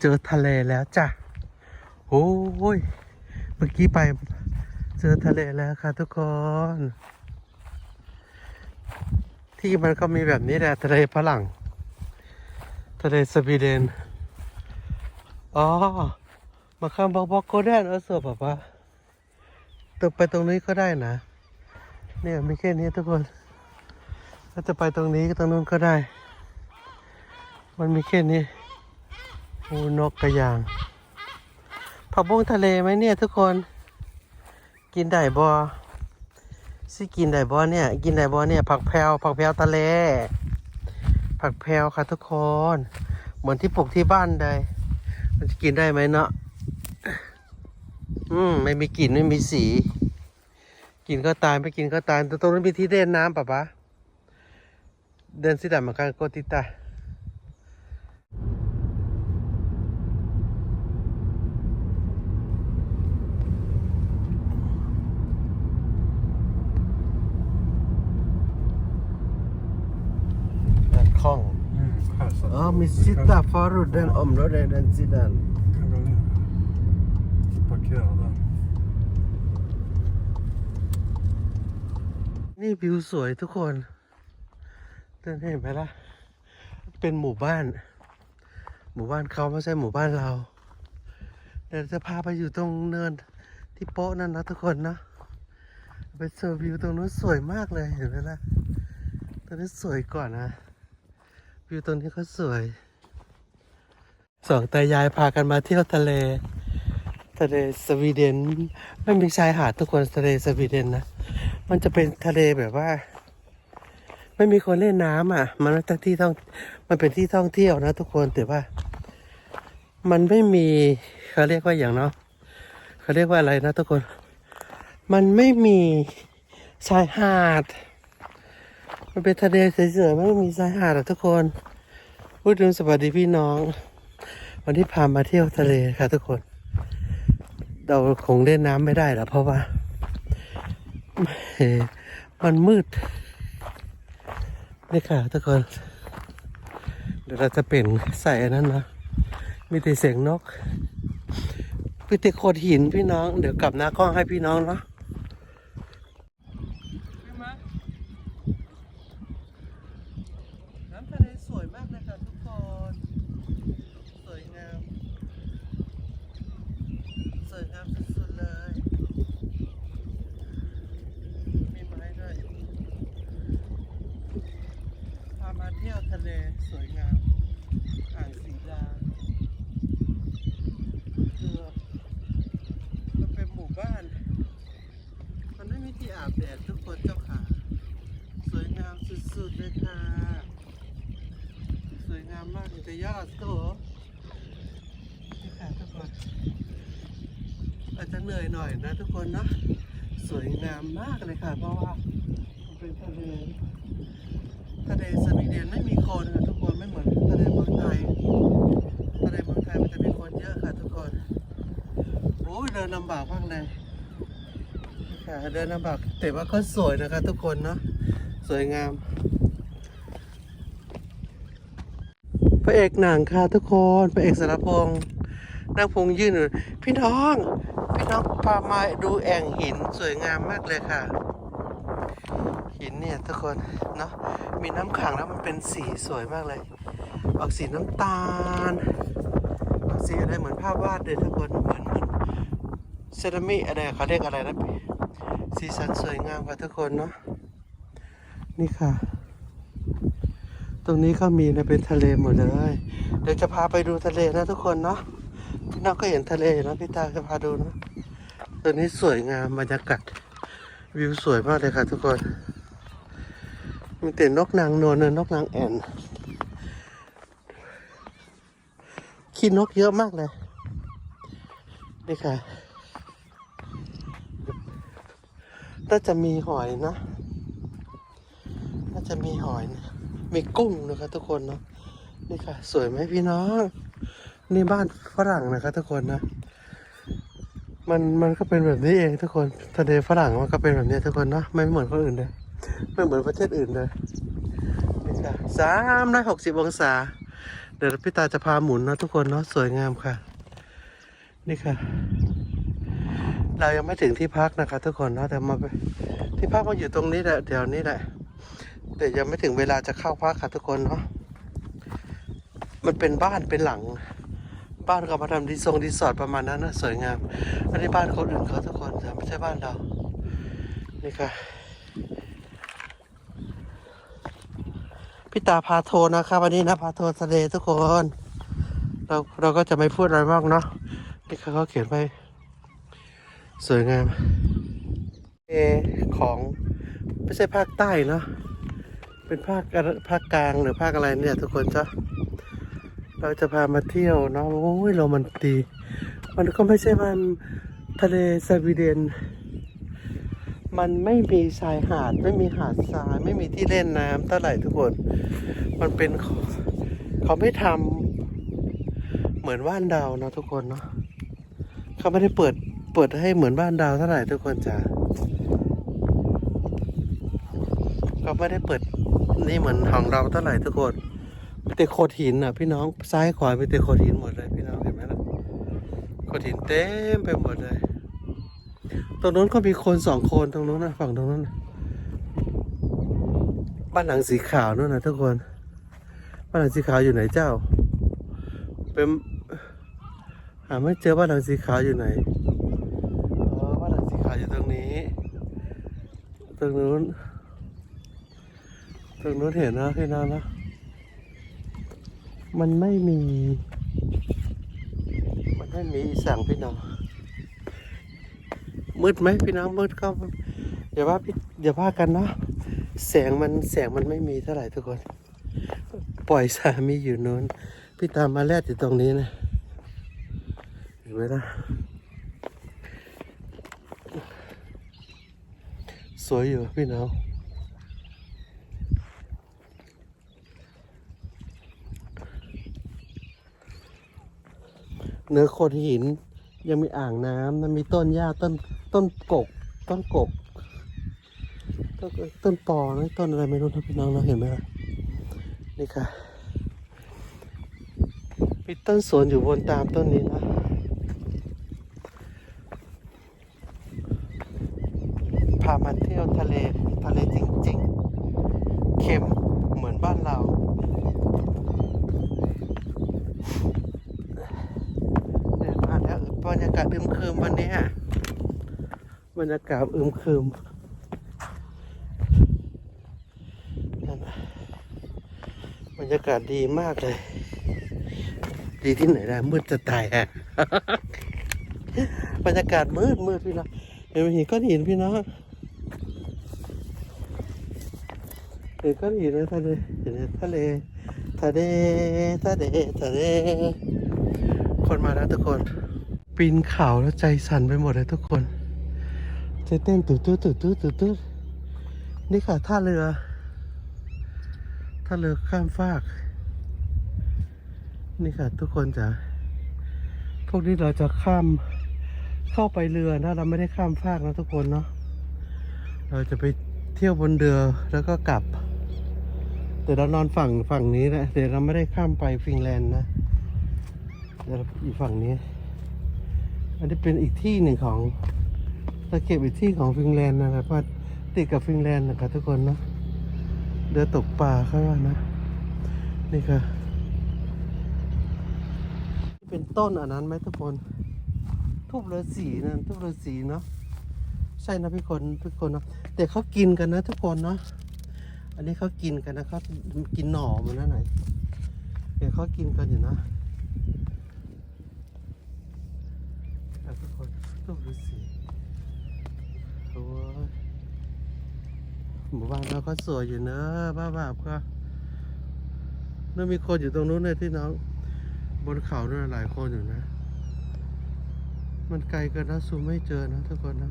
เจอทะเลแล้วจ้ะโอ้ยเมื่อกี้ไปเจอทะเลแล้วค่ะทุกคน ที่มันก็มีแบบนี้แหละทะเลฝรั่ง ทะเลสวีเดนอ๋อมาข้ามบอกบอกก็ได้นะเสือแบบว่าตไปตรงนี้ก็ได้นะเนี่ยมีแค่นี้ทุกคนถ้าจะไปตรงนี้ก็ตรงนู้นก็ได้ มันมีแค่นี้ โอ้นกกระยาง ผักบุ้งทะเลไหมเนี่ยทุกคน กินได้บอสิกินได้บอเนี่ย กินได้บอเนี่ย ผักแพรวผักแพรวทะเล ผักแพรวค่ะทุกคน เหมือนที่ปลูกที่บ้านใดมันจะกินได้ไหมเนาะ อืม ไม่มีกลิ่นไม่มีสี กินก็ตายไม่กินก็ตายแต่ตรงนั้นมีที่เล่นน้ำปะปะเดินสิดามากันโกติตาคล่อง Mm, här så. อ๋อมีสิตาฟารุดเดินอมรถเดินสิดัน Kan gå ner. Parkera där. นี่วิวสวยทุกคนเดินเห็นไหมล่ะ เป็นหมู่บ้าน หมู่บ้านเขาไม่ใช่หมู่บ้านเรา เดี๋ยวจะพาไปอยู่ตรงเนินที่โป๊ะนั่นนะทุกคนนะไปเจอวิวตรงนู้นสวยมากเลยเห็นไหมล่ะตรงนี้สวยก่อนนะ วิวตรงนี้ก็สวยสองตายายพากันมาเที่ยวทะเล ทะเลสวีเดน ไม่มีชายหาดทุกคนทะเลสวีเดนนะ มันจะเป็นทะเลแบบว่า ไม่มีคนเล่นน้ำอะ มันเป็นที่ท่องมันเป็นที่ท่องเที่ยวนะ ทุกคนแต่ว่า มันไม่มีเขาเรียกว่าอย่างเนาะเขาเรียกว่าอะไรนะทุกคน มันไม่มีชายหาด มันเป็นทะเลเฉยๆไม่มีชายหาดหรอะทุกคนพูดถึงสวัสดีพี่น้อง วันที่พามาเที่ยวทะเลค่ะทุกคน เราคงเล่นน้ำไม่ได้หรอกเพราะว่า มันมืดนี่ค่ะทุกคน เดี๋ยวเราจะเปลี่ยนใส่อันนั้นนะมีแต่เสียงนกมีแต่โขดหินพี่น้อง เดี๋ยวกลับหน้ากล้องให้พี่น้องเนาะน้ำทะเลสวยมากเลยค่ะทุกคน สวยงาม สวยงามสุดๆเลย มีไม้ด้วย พามาเที่ยวทะเลสวยงาม อ่างสีดาคือมันเป็นหมู่บ้าน มันไม่มีที่อาบ แดดทุกคนเจ้าค่ะสวยงามสุดๆเลยค่ะ สวยงามมากเลยแต่ยอดโตนี่ค่ะทุกคนอาจจะเหนื่อยหน่อยนะทุกคนเนาะสวยงามมากเลยค่ะ เพราะว่าเป็นทะเลทะเลสวีเดนไม่มีคนค่ะทุกคนไม่เหมือนทะเลเมืองไทยทะเลเมืองไทยมันจะมีคนเยอะค่ะทุกคนโอ้ยเดินลำบากมากเลย ค่ะเดินลำบากแต่ว่าก็สวยนะคะ ทุกคนเนาะสวยงาม พระเอกหนังค่ะทุกคนพระเอกสารพงษ์นั่งพงษ์ยืนอยู่พี่น้อง พี่น้องพามาดูแอ่งหินสวยงามมากเลยค่ะ หินเนี่ยทุกคนเนาะมีน้ำขังแล้วมันเป็นสีสวยมากเลย ออกสีน้ำตาลออกสีอะไรเหมือนภาพวาดเลยทุกคนเหมือน เซรามิอะไรเขาเรียกอะไรนะพี่สีสันสวยงามค่ะทุกคนเนาะนี่ค่ะ ตรงนี้ก็มีนะเป็นทะเลหมดเลย เดี๋ยวจะพาไปดูทะเลนะทุกคนเนาะพี่น้องก็เห็นทะเลนะพี่ตาจะพาดูนะตัวนี้สวยงามบรรยากาศวิวสวยมากเลยค่ะ ทุกคนมีแต่นกนางนวลนะนกนางแอ่นขี้นกเยอะมากเลยนี่ค่ะ น่าจะมีหอยนะ น่าจะมีหอยนะมีกุ้งนะคะทุกคนเนาะ นี่ค่ะ สวยไหมพี่น้อง นี่บ้านฝรั่งนะคะทุกคนนะ มันมันก็เป็นแบบนี้เองทุกคน ทะเลฝรั่งมันก็เป็นแบบนี้ทุกคนเนาะไม่เหมือนคนอื่นเลย ไม่เหมือนประเทศอื่นเลยนี่ค่ะสามร้อยหกสิบองศา เดี๋ยวพี่ตาจะพาหมุนนะทุกคนเนาะ สวยงามค่ะ นี่ค่ะ เรายังไม่ถึงที่พักนะคะทุกคนเนาะแต่มาไปที่พักมาอยู่ตรงนี้แหละเดี๋ยวนี้แหละ แต่ยังไม่ถึงเวลาจะเข้าพักค่ะทุกคนเนาะมันเป็นบ้านเป็นหลัง บ้านเขามาทำดีทรงรีสอร์ทประมาณนั้นนะสวยงามอันนี้บ้านคนอื่นเขาทุกคนแต่ไม่ใช่บ้านเรานี่ค่ะพี่ตาพาโทนะครับวันนี้นะพาโทรทะเลทุกคน เราเราก็จะไม่พูดอะไรมากเนาะนี่ค่ะเขาเขียนไป สวยงามเอของไม่ใช่ภาคใต้เนาะเป็นภาคภาคกลางหรือภาคอะไรเนี่ยทุกคนจ้ะเราจะพามาเที่ยวเนาะโอ้ยโรแมันตี มันก็ไม่ใช่มันทะเลสวีเดน มันไม่มีชายหาด ไม่มีหาดทรายไม่มีที่เล่นน้ำเท่าไหร่ทุกคน มันเป็นเขาเขาไม่ทำเหมือนบ้านดาวนะทุกคนเนาะเขาไม่ได้เปิด เปิดให้เหมือนบ้านดาวเท่าไหร่ทุกคนจ้ะเขาไม่ได้เปิดนี่เหมือนของเราเท่าไหร่ทุกคนมีแต่โขดหินอะ พี่น้องซ้ายขวามีแต่โขดหินหมดเลยพี่น้องเห็นไหมล่ะโขดหินเต็มไปหมดเลย ตรงนู้นก็มีคนสองคนตรงนู้นนะฝั่งตรงนู้นนะบ้านหลังสีขาวนู่นนะทุกคน บ้านหลังสีขาวอยู่ไหนเจ้า เป็นหาไม่เจอบ้านหลังสีขาวอยู่ไหน อ๋อ บ้านหลังสีขาวอยู่ตรงนี้ ตรงนู้นตรงนู้นเห็นนะพี่น้องนะ มันไม่มี มันไม่มีสั่งพี่น้องมืดไหมพี่น้องมืดก็อย่าว่าพี่อย่าว่ากันเนาะแสงมันแสงมันไม่มีเท่าไหร่ทุกคน ปล่อยสามีอยู่นู้นพี่ตามมาแลดอยู่ตรงนี้นะเห็นไหมล่ะ สวยอยู่พี่น้องเนื้อโขดหิน ยังมีอ่างน้ำนะมีต้นหญ้าต้นต้นกก ต้นกก ต้นต้นปอนะต้นอะไรไม่รู้นะพี่น้องเราเห็นไหมล่ะนี่ค่ะมีต้นสวนอยู่บนตามต้นนี้นะพามาเที่ยวทะเลทะเลจริงๆ เค็มเหมือนบ้านเรา เดินมาแล้วบรรยากาศอึมครึมวันนี้บรรยากาศอึมครึมบรรยากาศดีมากเลย ดีที่ไหนได้มืดจะตายอะบรรยากาศมืดมืดพี่น้องเห็นไหมเห็นก้อนหินพี่น้อง เห็นก้อนหินทะเลเห็นไหมทะเลทะเลทะเลทะเลคนมาแล้วทุกคน ปีนเขาแล้วใจสั่นไปหมดเลยทุกคนใจเต้นตุ๊ดตุ๊ดตุ๊ดตุ๊ดตุ๊ดตุ๊ดนี่ค่ะท่าเรือท่าเรือข้ามฟาก นี่ค่ะทุกคนจ๋าพวกนี้เราจะข้ามเข้าไปเรือนะเราไม่ได้ข้ามฟากนะทุกคนเนาะเราจะไปเที่ยวบนเรือแล้วก็กลับ แต่เรานอนฝั่งฝั่งนี้แหละแต่เราไม่ได้ข้ามไปฟินแลนด์นะเดี๋ยวเราอีกฝั่งนี้ อันนี้เป็นอีกที่หนึ่งของตะเก็บอีกที่ของฟินแลนด์นะครับว่าติดกับฟินแลนด์นะครับทุกคนนะเดือตกปลาเขาว่านะ นี่ค่ะเป็นต้นอันนั้นไหมทุกคนทูบฤาษีนั่นทูบฤาษีเนาะใช่นะพี่คนพี่คนเนาะแต่เขากินกันนะทุกคนเนาะ อันนี้เขากินกันนะเขากินหน่อมันนั่นไหนเดี๋ยวเขากินกันอยู่นะทุกคนต้องดูสิโอ้ยหมู่บ้านเราก็สวยอยู่เนอะบ้าบาบก็นั่นมีคนอยู่ตรงนู้นเลยที่น้อง บนเขานั่นหลายคนอยู่นะ มันไกลเกินนะซูมไม่เจอนะทุกคนนะ